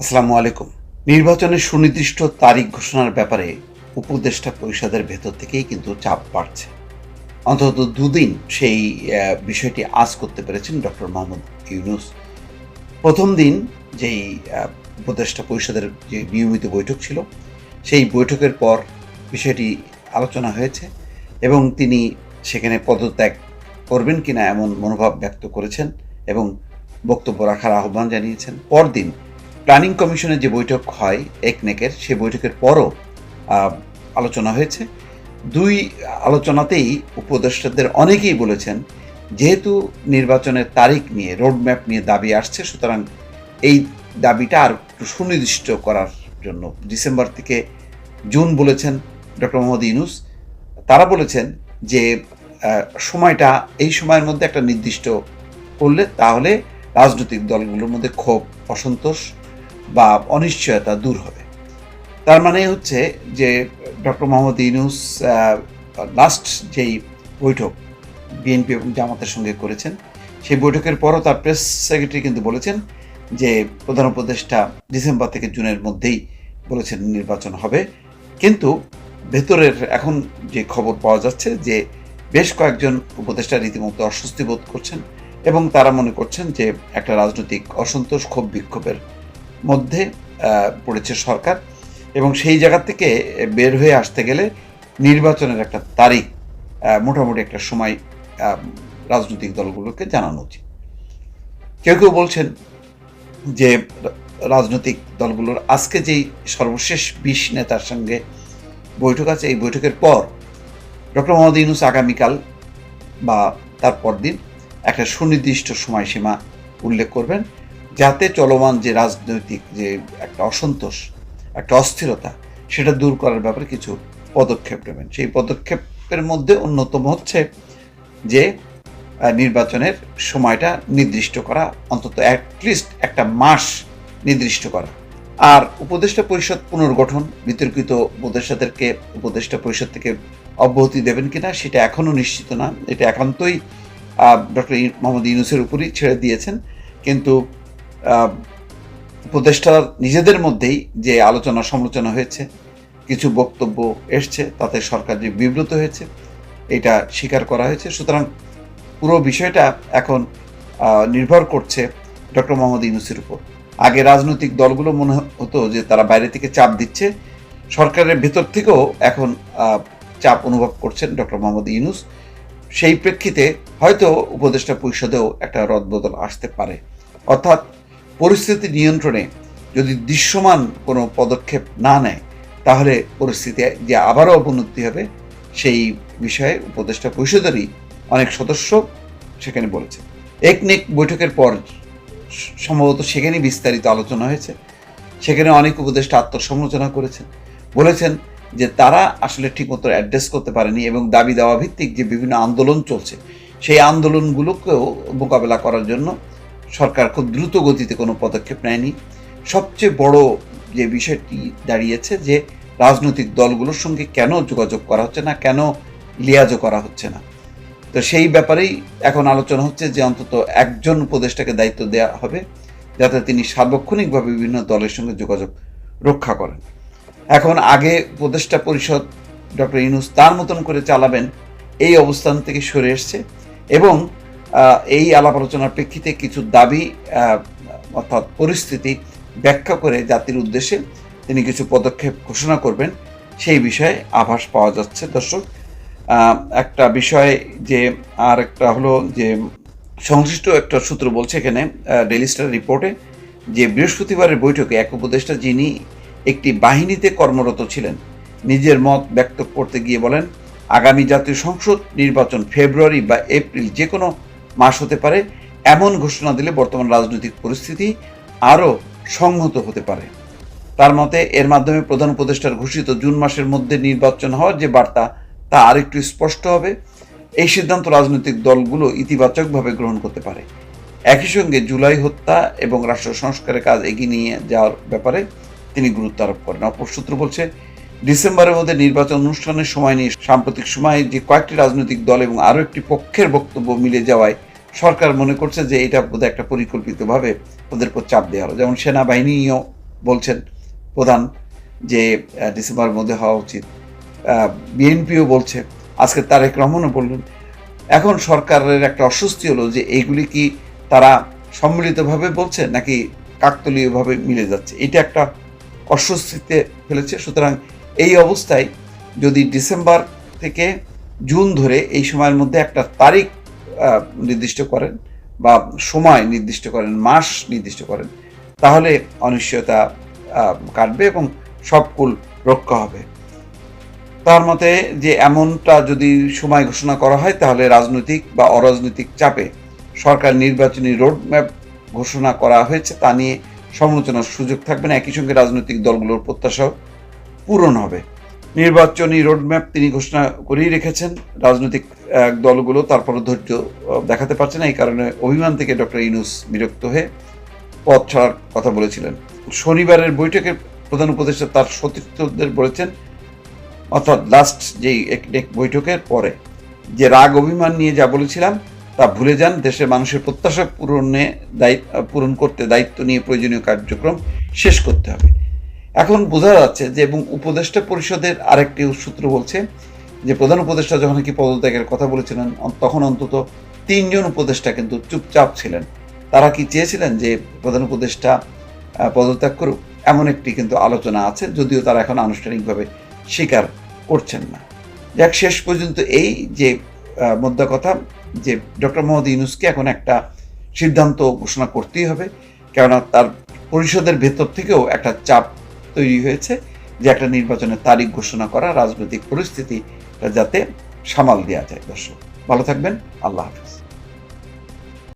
আসসালামু আলাইকুম। নির্বাচনের সুনির্দিষ্ট তারিখ ঘোষণার ব্যাপারে উপদেষ্টা পরিষদের ভেতর থেকেই কিন্তু চাপ বাড়ছে। অন্তত দুদিন সেই বিষয়টি আজ করতে পেরেছেন ডক্টর মোহাম্মদ ইউনুস। প্রথম দিন যেই উপদেষ্টা পরিষদের যে নিয়মিত বৈঠক ছিল, সেই বৈঠকের পর বিষয়টি আলোচনা হয়েছে এবং তিনি সেখানে পদত্যাগ করবেন কিনা এমন মনোভাব ব্যক্ত করেছেন এবং বক্তব্য রাখার আহ্বান জানিয়েছেন। পরদিন প্ল্যানিং কমিশনের যে বৈঠক হয় একনেকের, সে বৈঠকের পরও আলোচনা হয়েছে। দুই আলোচনাতেই উপদেষ্টাদের অনেকেই বলেছেন, যেহেতু নির্বাচনের তারিখ নিয়ে রোডম্যাপ নিয়ে দাবি আসছে, সুতরাং এই দাবিটা আর একটু সুনির্দিষ্ট করার জন্য। ডিসেম্বর থেকে জুন বলেছেন ডক্টর মোহাম্মদ ইউনুস। তারা বলেছেন যে সময়টা এই সময়ের মধ্যে একটা নির্দিষ্ট করলে তাহলে রাজনৈতিক দলগুলোর মধ্যে ক্ষোভ, অসন্তোষ বা অনিশ্চয়তা দূর হবে। তার মানে হচ্ছে যে ডক্টর মোহাম্মদ ইউনুস লাস্ট যেই বৈঠক বিএনপি এবং জামাতের সঙ্গে করেছেন, সেই বৈঠকের পরও তার প্রেস সেক্রেটারি কিন্তু বলেছেন যে প্রধান উপদেষ্টা ডিসেম্বর থেকে জুনের মধ্যেই বলেছেন নির্বাচন হবে। কিন্তু ভেতরের এখন যে খবর পাওয়া যাচ্ছে যে বেশ কয়েকজন উপদেষ্টা রীতিমতো অস্বস্তি বোধ করছেন এবং তারা মনে করছেন যে একটা রাজনৈতিক অসন্তোষ, ক্ষোভ, বিক্ষোভের মধ্যে পড়েছে সরকার এবং সেই জায়গা থেকে বের হয়ে আসতে গেলে নির্বাচনের একটা তারিখ মোটামুটি একটা সময় রাজনৈতিক দলগুলোকে জানানো উচিত। কেউ কেউ বলছেন যে রাজনৈতিক দলগুলোর আজকে যেই সর্বশেষ বিশ নেতার সঙ্গে বৈঠক আছে, এই বৈঠকের পর ডক্টর মোহাম্মদ ইউনুস আগামীকাল বা তার পরদিন একটা সুনির্দিষ্ট সময়সীমা উল্লেখ করবেন। যাতে চলমান যে রাজনৈতিক যে একটা অসন্তোষ, একটা অস্থিরতা, সেটা দূর করার ব্যাপারে কিছু পদক্ষেপ নেবেন। সেই পদক্ষেপের মধ্যে অন্যতম হচ্ছে যে নির্বাচনের সময়টা নির্দিষ্ট করা, অন্তত অ্যাটলিস্ট একটা মাস নির্দিষ্ট করা। আর উপদেষ্টা পরিষদ পুনর্গঠন, বিতর্কিত উপদেষ্টাদেরকে উপদেষ্টা পরিষদ থেকে অব্যাহতি দেবেন কিনা সেটা এখনও নিশ্চিত না। এটা একান্তই ডক্টর মোহাম্মদ ইউনুসের উপরই ছেড়ে দিয়েছেন। কিন্তু উপদেষ্টা নিজেদের মধ্যেই যে আলোচনা সমালোচনা হয়েছে, কিছু বক্তব্য এসছে, তাতে সরকার যে বিব্রত হয়েছে, এটা স্বীকার করা হয়েছে। সুতরাং পুরো বিষয়টা এখন নির্ভর করছে ডক্টর মোহাম্মদ ইউনুসের উপর। আগে রাজনৈতিক দলগুলো মনে হতো যে তারা বাইরে থেকে চাপ দিচ্ছে। সরকারের ভেতর থেকেও এখন চাপ অনুভব করছেন ডক্টর মোহাম্মদ ইউনুস। সেই প্রেক্ষিতে হয়তো উপদেষ্টা পরিষদেও একটা রদবদল আসতে পারে। অর্থাৎ পরিস্থিতি নিয়ন্ত্রণে যদি দৃশ্যমান কোনো পদক্ষেপ না নেয়, তাহলে পরিস্থিতি যে আবারও অবনতি হবে, সেই বিষয়ে উপদেষ্টা পরিষদেরই অনেক সদস্য সেখানে বলেছে। একনেক বৈঠকের পর সম্ভবত সেখানেই বিস্তারিত আলোচনা হয়েছে। সেখানে অনেক উপদেষ্টা আত্মসমালোচনা করেছেন। বলেছেন যে তারা আসলে ঠিকমতো অ্যাড্রেস করতে পারেনি এবং দাবি দেওয়া ভিত্তিক যে বিভিন্ন আন্দোলন চলছে, সেই আন্দোলনগুলোকেও মোকাবেলা করার জন্য সরকার খুব দ্রুত গতিতে কোনো পদক্ষেপ নেয়নি। সবচেয়ে বড় যে বিষয়টি দাঁড়িয়েছে যে রাজনৈতিক দলগুলোর সঙ্গে কেন যোগাযোগ করা হচ্ছে না, কেন লিয়াজও করা হচ্ছে না। তো সেই ব্যাপারেই এখন আলোচনা হচ্ছে যে অন্তত একজন উপদেষ্টাকে দায়িত্ব দেওয়া হবে যাতে তিনি সার্বক্ষণিকভাবে বিভিন্ন দলের সঙ্গে যোগাযোগ রক্ষা করেন। এখন আগে উপদেষ্টা পরিষদ ডক্টর ইউনুস তার মতন করে চালাবেন, এই অবস্থান থেকে সরে এসছে এবং এই আলাপ আলোচনার প্রেক্ষিতে কিছু দাবি অর্থাৎ পরিস্থিতি ব্যাখ্যা করে জাতির উদ্দেশ্যে তিনি কিছু পদক্ষেপ ঘোষণা করবেন। সেই বিষয়ে আভাস পাওয়া যাচ্ছে দর্শক। একটা বিষয় যে আর একটা হলো যে সংশ্লিষ্ট একটা সূত্র বলছে এখানে ডেলি স্টার রিপোর্টে যে বৃহস্পতিবারের বৈঠকে এক উপদেষ্টা যিনি একটি বাহিনীতে কর্মরত ছিলেন, নিজের মত ব্যক্ত করতে গিয়ে বলেন, আগামী জাতীয় সংসদ নির্বাচন ফেব্রুয়ারি বা এপ্রিল যে কোনো মাস হতে পারে, এমন ঘোষণা দিলে বর্তমান রাজনৈতিক পরিস্থিতি আরও সংহত হতে পারে। তার মতে, এর মাধ্যমে প্রধান উপদেষ্টার ঘোষিত জুন মাসের মধ্যে নির্বাচন হওয়ার যে বার্তা, তা আরেকটু স্পষ্ট হবে। এই সিদ্ধান্ত রাজনৈতিক দলগুলো ইতিবাচকভাবে গ্রহণ করতে পারে। একই সঙ্গে জুলাই হত্যা এবং রাষ্ট্র সংস্কারের কাজ এগিয়ে নিয়ে যাওয়ার ব্যাপারে তিনি গুরুত্ব আরোপ করেন। অপর সূত্র বলছে ডিসেম্বরের মধ্যে নির্বাচন অনুষ্ঠানের সময় নিয়ে সাম্প্রতিক সময়ে যে কয়েকটি রাজনৈতিক দল এবং আরও একটি পক্ষের বক্তব্য মিলে যাওয়ায় সরকার মনে করছে যে এটা বোধহয় একটা পরিকল্পিতভাবে ওদের উপর চাপ দেওয়া হলো। যেমন সেনাবাহিনীও বলছেন প্রধান যে ডিসেম্বরের মধ্যে হওয়া উচিত। বিএনপিও বলছে, আজকে তারেক রহমানও বললেন, এখন সরকারের একটা অস্বস্তি হলো যে এইগুলি কি তারা সম্মিলিতভাবে বলছে নাকি কাকতলীয়ভাবে মিলে যাচ্ছে। এটা একটা অস্বস্তিতে ফেলেছে, সুতরাং এই অবস্থায় যদি ডিসেম্বর থেকে জুন ধরে এই সময়ের মধ্যে একটা তারিখ নির্দিষ্ট করেন বা সময় নির্দিষ্ট করেন, মাস নির্দিষ্ট করেন, তাহলে অনিশ্চয়তা কাটবে এবং সব কুল রক্ষা হবে। তার মতে যে এমনটা যদি সময় ঘোষণা করা হয়, তাহলে রাজনৈতিক বা অরাজনৈতিক চাপে সরকার নির্বাচনী রোডম্যাপ ঘোষণা করা হয়েছে, তা নিয়ে সমালোচনার সুযোগ থাকবে না। একই সঙ্গে রাজনৈতিক দলগুলোর প্রত্যাশাও পূরণ হবে। নির্বাচনী রোডম্যাপ তিনি ঘোষণা করেই রেখেছেন। রাজনৈতিক দলগুলো তারপরে ধৈর্য দেখাতে পারছে না। এই কারণে অভিমান থেকে ডক্টর ইনুস বিরক্ত হয়ে পথ ছাড়ার কথা বলেছিলেন। শনিবারের বৈঠকে প্রধান উপদেষ্টা তার সতীর্থদের বলেছেন, অর্থাৎ লাস্ট যেই এক- বৈঠকের পরে যে রাগ, অভিমান নিয়ে যা বলেছিলাম, তা ভুলে যান। দেশের মানুষের প্রত্যাশা পূরণে দায়িত্ব পূরণ করতে দায়িত্ব নিয়ে প্রয়োজনীয় কার্যক্রম শেষ করতে হবে। এখন বোঝা যাচ্ছে যে এবং উপদেষ্টা পরিষদের আরেকটি সূত্র বলছে যে প্রধান উপদেষ্টা যখন কি পদত্যাগের কথা বলেছিলেন তখন অন্তত তিনজন উপদেষ্টা কিন্তু চুপচাপ ছিলেন। তারা কি চেয়েছিলেন যে প্রধান উপদেষ্টা পদত্যাগ করুক? এমন একটি কিন্তু আলোচনা আছে, যদিও তারা এখন আনুষ্ঠানিকভাবে স্বীকার করছেন না। যাক, শেষ পর্যন্ত এই যে মোদ্দা কথা যে ডক্টর মোহাম্মদ ইউনুসকে এখন একটা সিদ্ধান্ত ঘোষণা করতেই হবে, কেননা তার পরিষদের ভেতর থেকেও একটা চাপ তৈরি হয়েছে, যে একটা নির্বাচনের তারিখ ঘোষণা করা, রাজনৈতিক পরিস্থিতি যাতে সামাল দেওয়া যায় দর্শক। ভালো থাকবেন, আল্লাহ হাফিজ।